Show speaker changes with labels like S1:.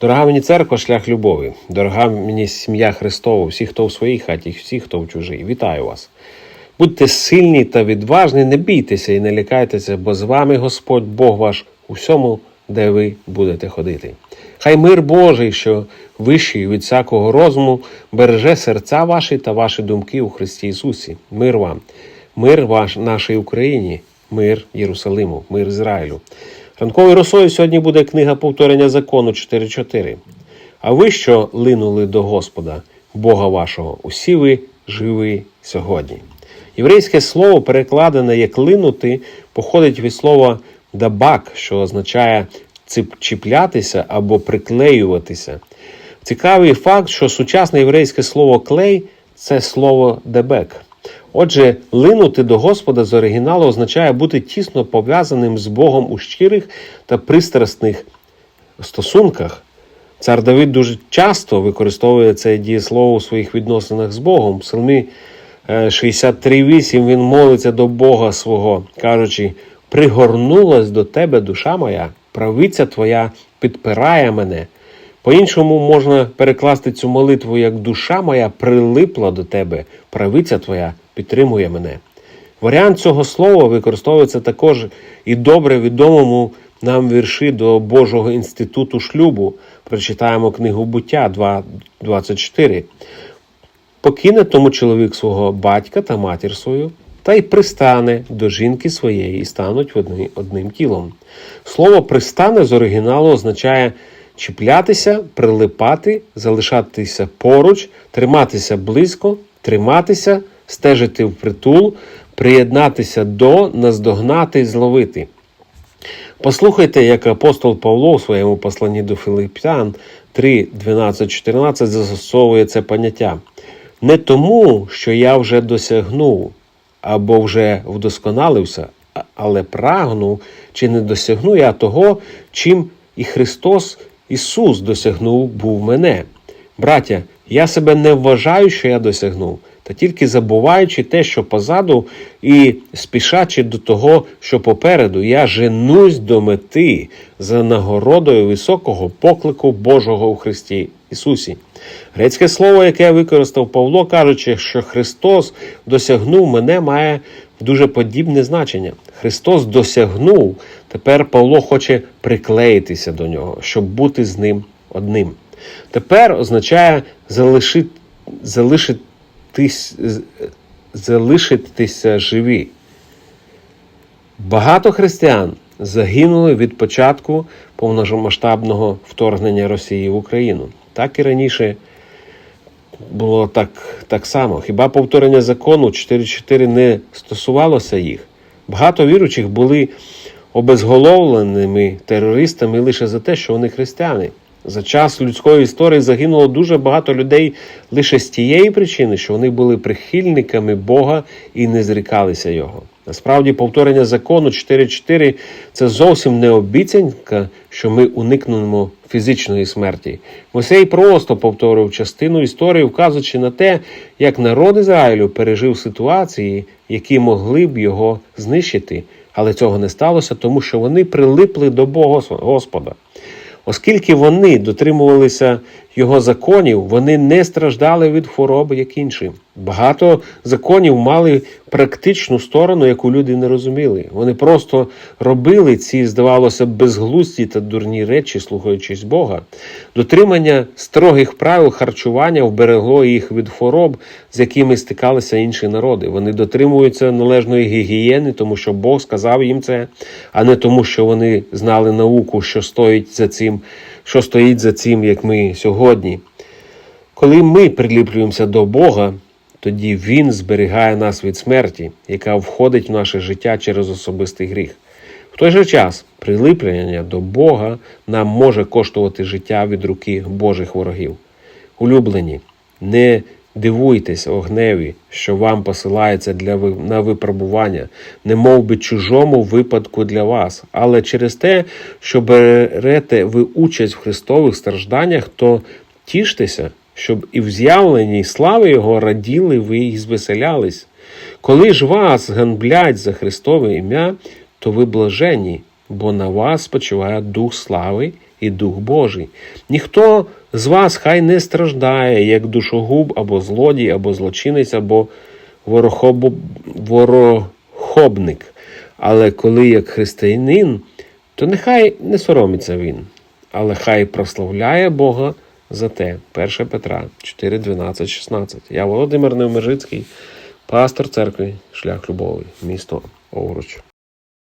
S1: Дорога мені церква, шлях любові, дорога мені сім'я Христова, всі, хто в своїй хаті, всі, хто в чужій. Вітаю вас. Будьте сильні та відважні, не бійтеся і не лякайтеся, бо з вами Господь Бог ваш у всьому, де ви будете ходити. Хай мир Божий, що вищий від всякого розуму, береже серця ваші та ваші думки у Христі Ісусі. Мир вам, мир ваш нашій Україні, мир Єрусалиму, мир Ізраїлю. Ранковою росою сьогодні буде книга повторення закону 4.4. А ви що линули до Господа, Бога вашого, усі ви живі сьогодні. Єврейське слово, перекладене як линути, походить від слова дабак, що означає чіплятися або приклеюватися. Цікавий факт, що сучасне єврейське слово клей це слово дебек. Отже, линути до Господа з оригіналу означає бути тісно пов'язаним з Богом у щирих та пристрасних стосунках. Цар Давид дуже часто використовує це дієслово у своїх відносинах з Богом. В Псалмі е, 63.8 він молиться до Бога свого, кажучи: пригорнулась до тебе душа моя, правиця твоя підпирає мене. По-іншому можна перекласти цю молитву як душа моя прилипла до тебе, правиця твоя підтримує мене. Варіант цього слова використовується також і добре відомому нам вірші до Божого інституту шлюбу. Прочитаємо книгу буття 2.24. Покине тому чоловік свого батька та матір свою, та й пристане до жінки своєї і стануть одни, одним тілом. Слово пристане з оригіналу означає чіплятися, прилипати, залишатися поруч, триматися близько, триматися, стежити впритул, приєднатися до, наздогнати, і зловити. Послухайте, як апостол Павло у своєму посланні до Филиппян 3, 12, 14 застосовує це поняття. Не тому, що я вже досягнув або вже вдосконалився, але прагну, чи не досягну я того, чим і Христос Ісус досягнув був мене. Браття, я себе не вважаю, що я досягнув, та тільки забуваючи те, що позаду, і спішачи до того, що попереду, я женусь до мети за нагородою високого поклику Божого у Христі Ісусі. Грецьке слово, яке використав Павло, кажучи, що Христос досягнув мене, має дуже подібне значення. Христос досягнув, тепер Павло хоче приклеїтися до нього, щоб бути з ним одним. Тепер означає залиши, залишитись, залишитися живі. Багато християн загинули від початку повномасштабного вторгнення Росії в Україну. Так і раніше було так, так само. Хіба повторення закону 4.4 не стосувалося їх? Багато віруючих були обезголовленими терористами лише за те, що вони християни. За час людської історії загинуло дуже багато людей лише з тієї причини, що вони були прихильниками Бога і не зрікалися його. Насправді, повторення закону 4.4 – це зовсім не обіцянка, що ми уникнемо фізичної смерті. Мойсей просто повторив частину історії, вказуючи на те, як народ Ізраїлю пережив ситуації, які могли б його знищити, але цього не сталося, тому що вони прилипли до Бога Господа. Оскільки вони дотримувалися його законів, вони не страждали від хвороби, як інші. Багато законів мали практичну сторону, яку люди не розуміли. Вони просто робили ці, здавалося, безглузді та дурні речі, слухаючись Бога. Дотримання строгих правил харчування вберегло їх від хвороб, з якими стикалися інші народи. Вони дотримуються належної гігієни, тому що Бог сказав їм це, а не тому, що вони знали науку, що стоїть за цим, що стоїть за цим, як ми сьогодні. Коли ми приліплюємося до Бога, тоді Він зберігає нас від смерті, яка входить в наше життя через особистий гріх. В той же час приліплення до Бога нам може коштувати життя від руки Божих ворогів. Улюблені, не дивуйтесь огневі, що вам посилається для ви- на випробування, не мов би чужому випадку для вас, але через те, що берете ви участь в Христових стражданнях, то тіштеся, щоб і в з'явленій слави Його раділи ви і звеселялись. Коли ж вас ганблять за Христове ім'я, то ви блаженні, бо на вас спочиває Дух слави і Дух Божий. Ніхто з вас хай не страждає, як душогуб, або злодій, або злочинець, або ворохоб... ворохобник. Але коли як християнин, то нехай не соромиться він, але хай прославляє Бога за те. 1 Петра 4, 12, 16. Я Володимир Невмежицький, пастор церкви Шлях Любовий, місто Овруч.